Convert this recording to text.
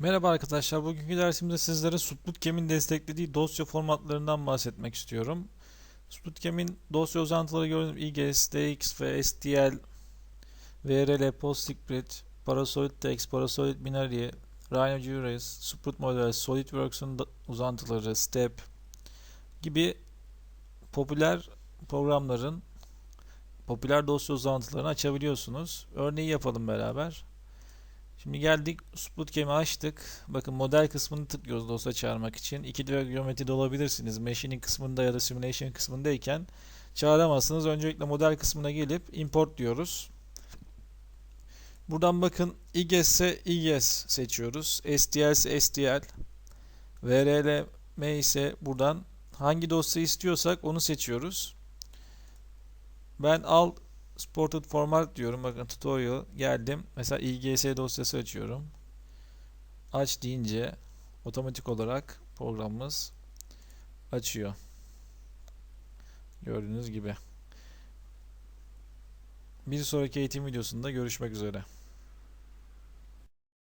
Merhaba arkadaşlar. Bugünkü dersimde sizlere Sputcam'in desteklediği dosya formatlarından bahsetmek istiyorum. Sputcam'in dosya uzantıları gördüğünüz IGS, DX ve STL, VRL, PostScript, Parasolid Text, Parasolid Binary, Rhino.js, Sprut Model, SolidWorks'un uzantıları, Step gibi popüler programların popüler dosya uzantılarını açabiliyorsunuz. Örneği yapalım beraber. Şimdi geldik Sputcam'i açtık. Bakın model kısmını tıklıyoruz dosya çağırmak için. 2D ve geometride olabilirsiniz. Machining kısmında ya da simulation kısmındayken çağıramazsınız. Öncelikle model kısmına gelip import diyoruz. Buradan bakın IGS ise IGS seçiyoruz. STL ise STL. VRLM ise buradan hangi dosya istiyorsak onu seçiyoruz. Ben al Supported Format diyorum. Bakın tutorial geldim. Mesela IGS dosyası açıyorum. Aç deyince otomatik olarak programımız açıyor. Gördüğünüz gibi. Bir sonraki eğitim videosunda görüşmek üzere.